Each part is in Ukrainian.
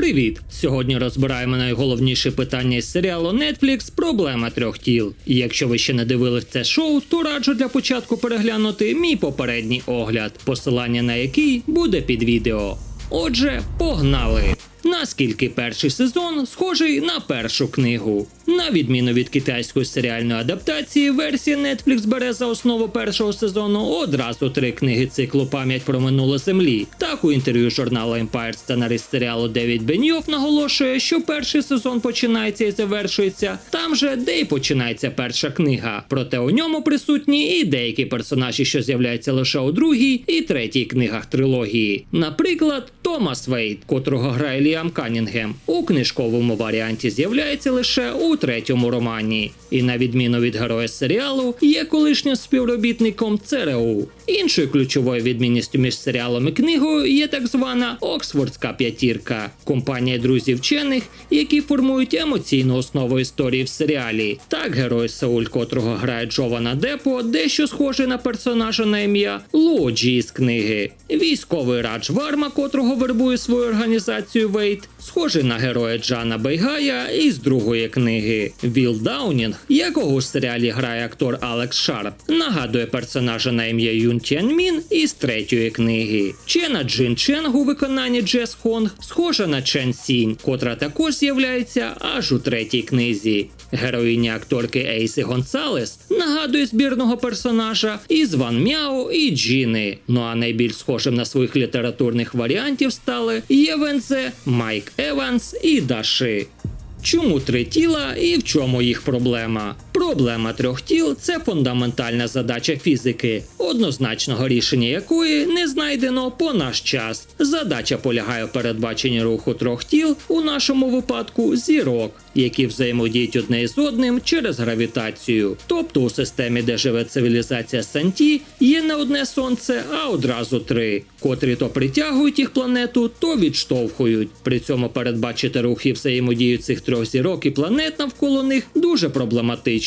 Привіт! Сьогодні розбираємо найголовніші питання із серіалу Netflix Проблема трьох тіл. І якщо ви ще не дивились це шоу, то раджу для початку переглянути мій попередній огляд, посилання на який буде під відео. Отже, погнали! Наскільки перший сезон схожий на першу книгу. На відміну від китайської серіальної адаптації, версія Netflix бере за основу першого сезону одразу три книги циклу Пам'ять про минуле землі. Так у інтерв'ю журналу Empire сценарист серіалу Девід Беньйов наголошує, що перший сезон починається і завершується там же, де й починається перша книга. Проте у ньому присутні і деякі персонажі, що з'являються лише у другій і третій книгах трилогії. Наприклад, Томас Вейт, котрого грає Ліам Канінгем, у книжковому варіанті з'являється лише у третьому романі. І на відміну від героя серіалу, є колишнім співробітником ЦРУ. Іншою ключовою відмінністю між серіалом і книгою є так звана Оксфордська п'ятірка компанія друзів вчених, які формують емоційну основу історії в серіалі. Так, герой Сауль, котрого грає Джована Депо, дещо схожий на персонажа на ім'я Лоджі з книги. Військовий Радж Варма, котрого вербує свою організацію Вейт, схожий на героя Джана Бейгая із другої книги. Віл Даунінг, якого у серіалі грає актор Алекс Шарп, нагадує персонажа на ім'я Юн Тяньмін із третьої книги. Чена Джин Ченг у виконанні Джес Хонг схожа на Чен Сінь, котра також з'являється аж у третій книзі. Героїня акторки Ейси Гонсалес нагадує збірного персонажа із Ван Мяо і Джіни. Ну а найбільш схожим на своїх літературних варіантів стали Євензе, Майк Еванс і Даши. Чому три тіла і в чому їх проблема? Проблема трьох тіл це фундаментальна задача фізики, однозначного рішення якої не знайдено по наш час. Задача полягає в передбаченні руху трьох тіл, у нашому випадку зірок, які взаємодіють одне із одним через гравітацію. Тобто у системі, де живе цивілізація Санті, є не одне сонце, а одразу три, котрі то притягують їх планету, то відштовхують. При цьому передбачити рух і взаємодію цих трьох зірок і планет навколо них дуже проблематично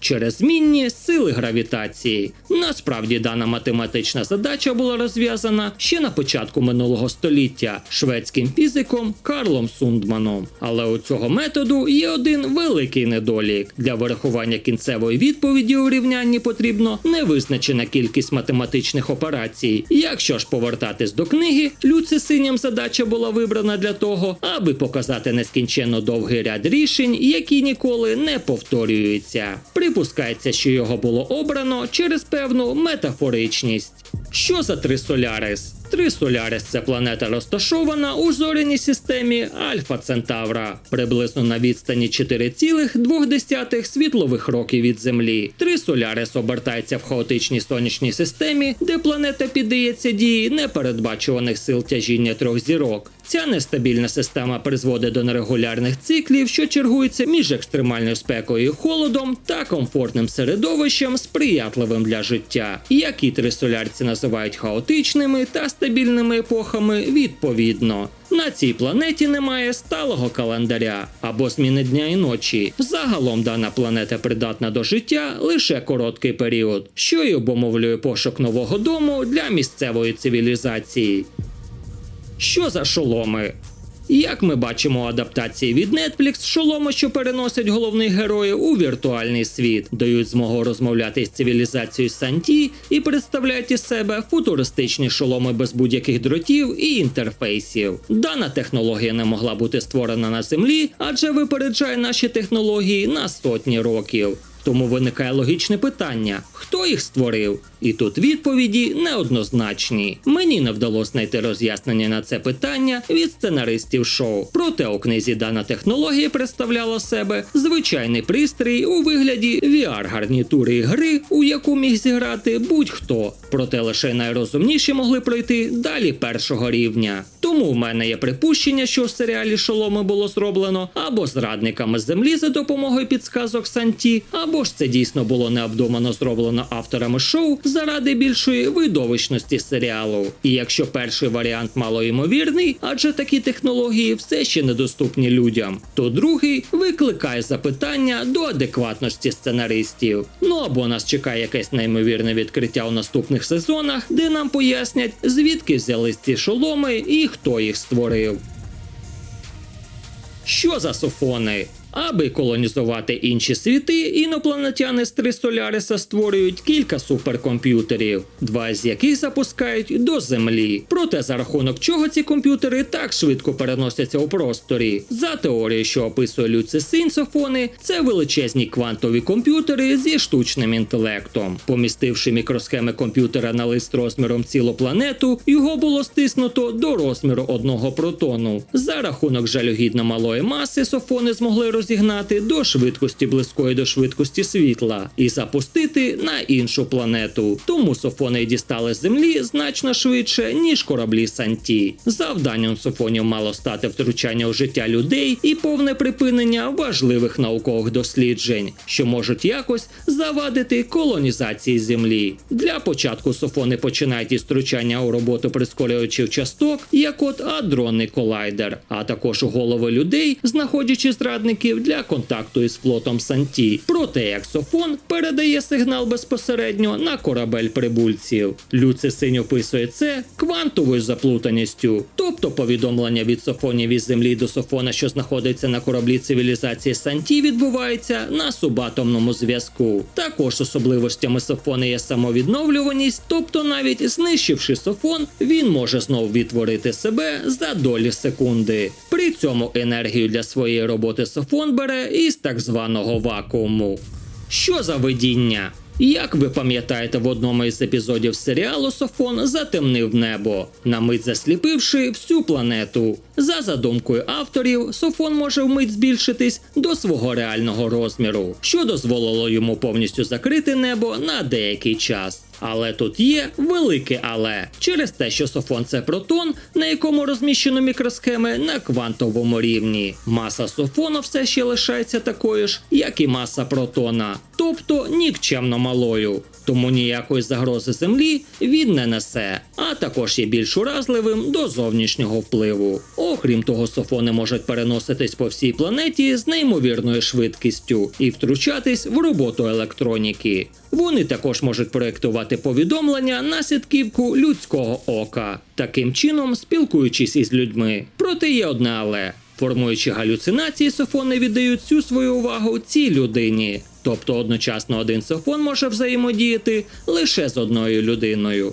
через змінні сили гравітації. Насправді дана математична задача була розв'язана ще на початку минулого століття шведським фізиком Карлом Сундманом. Але у цього методу є один великий недолік. Для вирахування кінцевої відповіді у рівнянні потрібно невизначена кількість математичних операцій. Якщо ж повертатись до книги, люцисиням задача була вибрана для того, аби показати нескінченно довгий ряд рішень, які ніколи не повторюються. Припускається, що його було обрано через певну метафоричність. Що за три Солярис? Три Солярис це планета розташована у зоряній системі Альфа Центавра, приблизно на відстані 4,2 світлових років від Землі. Три Солярис обертається в хаотичній сонячній системі, де планета піддається дії непередбачуваних сил тяжіння трьох зірок. Ця нестабільна система призводить до нерегулярних циклів, що чергуються між екстремальною спекою і холодом та комфортним середовищем, сприятливим для життя, які три солярці називають хаотичними та стабільними епохами відповідно. На цій планеті немає сталого календаря або зміни дня і ночі. Загалом дана планета придатна до життя лише короткий період, що й обумовлює пошук нового дому для місцевої цивілізації. Що за шоломи? Як ми бачимо адаптації від Netflix, шоломи, що переносять головних героїв у віртуальний світ, дають змогу розмовляти з цивілізацією Санті і представляють із себе футуристичні шоломи без будь-яких дротів і інтерфейсів. Дана технологія не могла бути створена на землі, адже випереджає наші технології на сотні років. Тому виникає логічне питання: хто їх створив? І тут відповіді неоднозначні. Мені не вдалося знайти роз'яснення на це питання від сценаристів шоу. Проте у книзі дана технологія представляла себе звичайний пристрій у вигляді VR-гарнітури гри, у яку міг зіграти будь-хто. Проте лише найрозумніші могли пройти далі першого рівня. Тому в мене є припущення, що в серіалі Шоломи було зроблено або зрадниками землі за допомогою підсказок Санті, або ж це дійсно було необдумано зроблено авторами шоу заради більшої видовищності серіалу. І якщо перший варіант малоймовірний, адже такі технології все ще недоступні людям, то другий викликає запитання до адекватності сценаристів. Ну або нас чекає якесь неймовірне відкриття у наступних сезонах, де нам пояснять, звідки взялись ці шоломи і хто їх створив. Що за софони? Аби колонізувати інші світи, інопланетяни з три Соляриса створюють кілька суперкомп'ютерів, два з яких запускають до Землі. Проте за рахунок чого ці комп'ютери так швидко переносяться у просторі. За теорією, що описує Люцисин софони, це величезні квантові комп'ютери зі штучним інтелектом. Помістивши мікросхеми комп'ютера на лист розміром цілу планету, його було стиснуто до розміру одного протону. За рахунок жалюгідно малої маси софони змогли розігнати до швидкості близької до швидкості світла і запустити на іншу планету. Тому софони дістали землі значно швидше, ніж кораблі Санті. Завданням софонів мало стати втручання у життя людей і повне припинення важливих наукових досліджень, що можуть якось завадити колонізації землі. Для початку софони починають із втручання у роботу прискорювачів часток, як от адронний колайдер, а також у голови людей, знаходячи зрадників для контакту із флотом Санті. Проте як софон передає сигнал безпосередньо на корабель прибульців. Люцисинь описує це квантовою заплутаністю, тобто повідомлення від софонів із землі до софона, що знаходиться на кораблі цивілізації Санті, відбувається на субатомному зв'язку. Також особливостями софона є самовідновлюваність, тобто навіть знищивши софон, він може знову відтворити себе за долі секунди. Цьому енергію для своєї роботи софон бере із так званого вакууму. Що за видіння? Як ви пам'ятаєте, в одному із епізодів серіалу Софон затемнив небо, на мить засліпивши всю планету. За задумкою авторів, Софон може вмить збільшитись до свого реального розміру, що дозволило йому повністю закрити небо на деякий час. Але тут є велике але через те, що софон це протон, на якому розміщено мікросхеми на квантовому рівні. Маса софону все ще лишається такою ж, як і маса протона, тобто нікчемно малою. Тому ніякої загрози землі він не несе, а також є більш уразливим до зовнішнього впливу. Окрім того, софони можуть переноситись по всій планеті з неймовірною швидкістю і втручатись в роботу електроніки. Вони також можуть проєктувати повідомлення на сітківку людського ока, таким чином спілкуючись із людьми. Проте є одне але. Формуючи галюцинації, софони віддають всю свою увагу цій людині. Тобто одночасно один софон може взаємодіяти лише з одною людиною.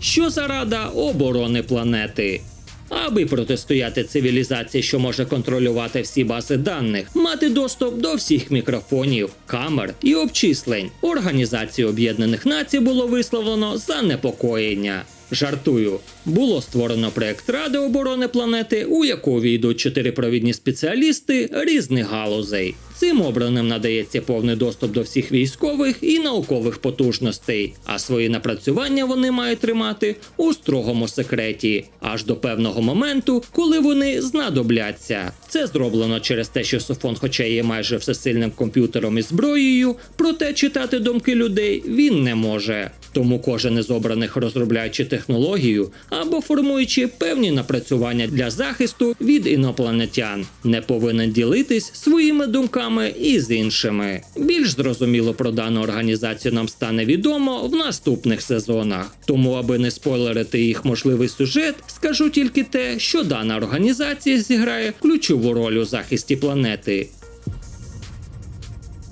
Що за рада оборони планети? Аби протистояти цивілізації, що може контролювати всі бази даних, мати доступ до всіх мікрофонів, камер і обчислень. Організації Об'єднаних Націй було висловлено занепокоєння. Жартую, було створено проект Ради оборони планети, у яку війдуть чотири провідні спеціалісти різних галузей. Цим обраним надається повний доступ до всіх військових і наукових потужностей, а свої напрацювання вони мають тримати у строгому секреті, аж до певного моменту, коли вони знадобляться. Це зроблено через те, що Софон, хоча є майже всесильним комп'ютером і зброєю, проте читати думки людей він не може. Тому кожен із обраних розробляючи технологію або формуючи певні напрацювання для захисту від інопланетян, не повинен ділитись своїми думками із іншими. Більш зрозуміло про дану організацію нам стане відомо в наступних сезонах. Тому, аби не спойлерити їх можливий сюжет, скажу тільки те, що дана організація зіграє ключову роль у захисті планети.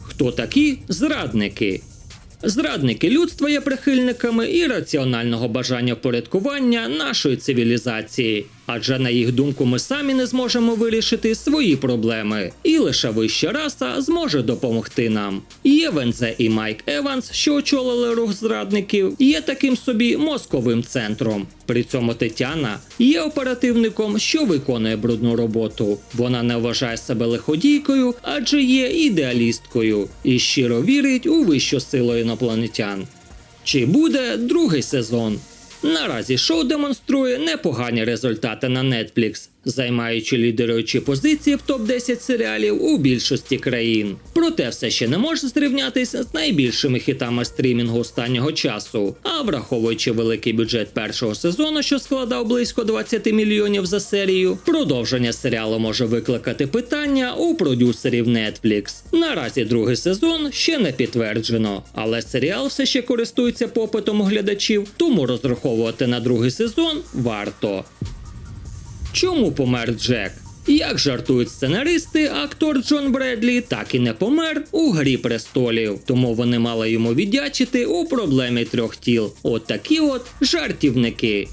Хто такі зрадники? Зрадники людства є прихильниками і раціонального бажання впорядкування нашої цивілізації, адже на їх думку ми самі не зможемо вирішити свої проблеми, і лише вища раса зможе допомогти нам. Є Вензе і Майк Еванс, що очолили рух зрадників, є таким собі мозковим центром. При цьому Тетяна є оперативником, що виконує брудну роботу. Вона не вважає себе лиходійкою, адже є ідеалісткою і щиро вірить у вищу силу інопланетян. Чи буде другий сезон? Наразі шоу демонструє непогані результати на Netflix, займаючи лідеруючі позиції в топ-10 серіалів у більшості країн. Проте все ще не може зрівнятися з найбільшими хітами стрімінгу останнього часу. А враховуючи великий бюджет першого сезону, що складав близько 20 мільйонів за серію, продовження серіалу може викликати питання у продюсерів Netflix. Наразі другий сезон ще не підтверджено, але серіал все ще користується попитом у глядачів, тому розраховувати на другий сезон варто. Чому помер Джек? Як жартують сценаристи, актор Джон Бредлі так і не помер у грі престолів, тому вони мали йому віддячити у проблемі трьох тіл. От такі от жартівники.